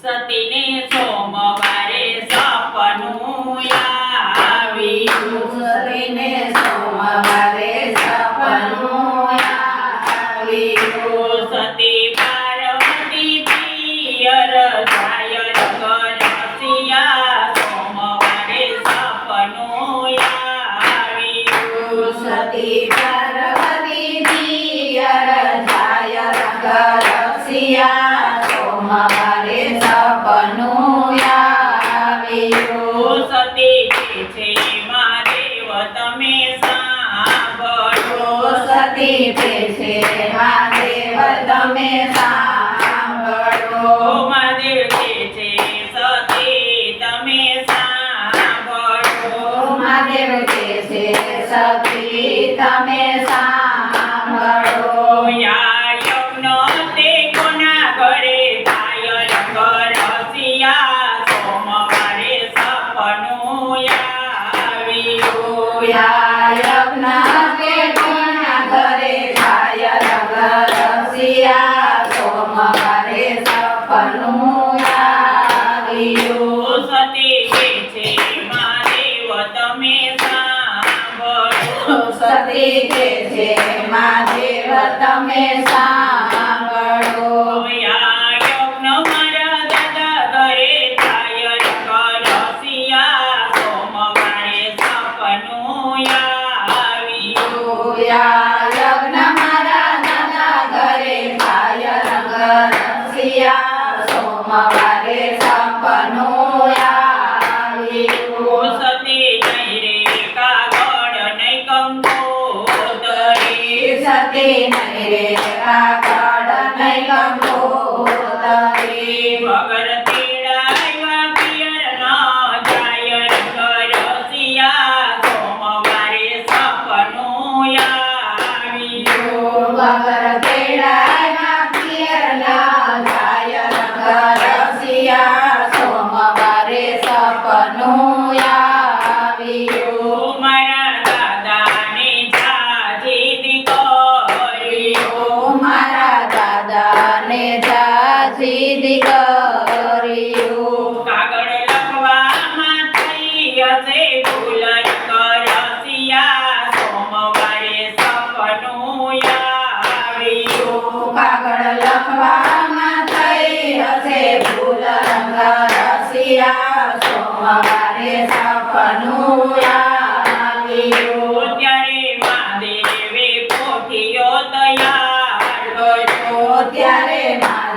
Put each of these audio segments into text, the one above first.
સતીને સોમવારે સપનું આવ્યું સતીને સોમવારે સપનું આવ્યું. સતી પાર્વતી પિયર જાય રસિયા સોમવારે સપનું આવ્યું સતી પાર્વતી પિયર જાય રંગરસિયા સોમવારે સપનું આવ્યું. સતી કે છે સતી કે છે છે મહાદેવ તમે સાંભળો. સોમવારે સપનું આવ્યું સતી નહીં રે દાદાને સાથી દીકરીઓ. કાગળ લખવામાં થઈ હશે ભૂલ કરસિયા સોમવારે સપનું આવ્યું કાગળ લખવામાં થઈ હશે ભૂલ કરસિયા રસિયા સોમવારે સપનું આવ્યું ત્યારે મહાદેવે પોથીઓ તૈયાર કર્યો. ત્યારે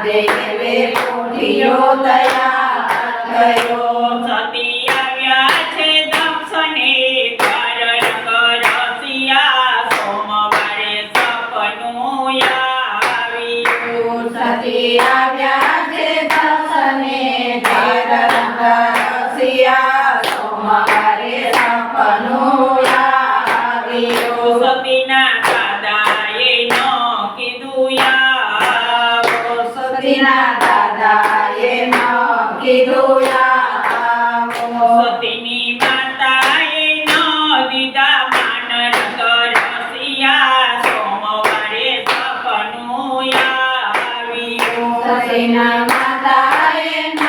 મહાદેવે પોઢિયો તયા કર્યો દાદાએ ન કીધું. સતીની માતાએ ન દીધા માન રંગરસિયા સોમવારે સપનું આવ્યું સતીના માતાએ ન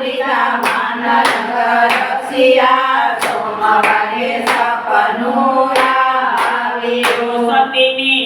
દીધા માન રંગ રસિયા. સોમવારે સપનું આવ્યું સતીની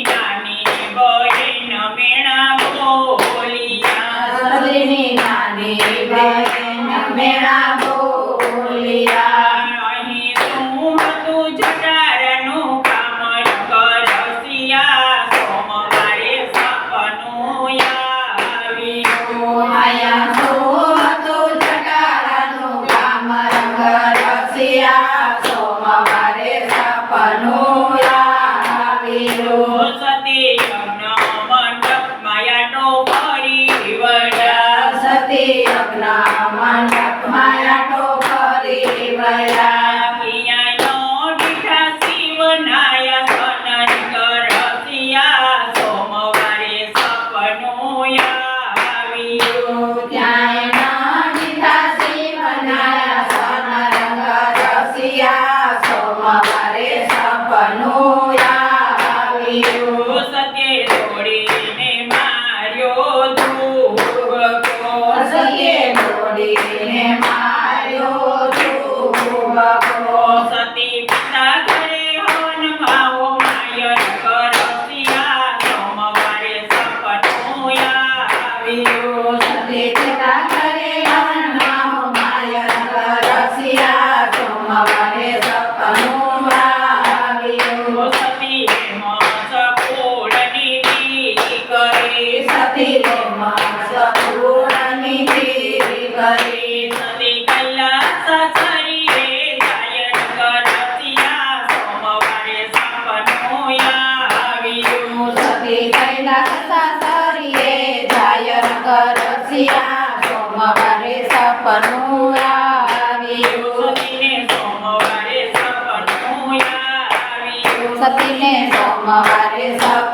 રસિયા સોમવારે સપનું આવ્યું સતી યજ્ઞ મંડપ માયાનો ફરી વળ્યા સતી યજ્ઞ મંડપ માયા સપનું આવ્યું સતીને સોમવારે સપનું આવ્યું. સતીને સોમવારે સપનું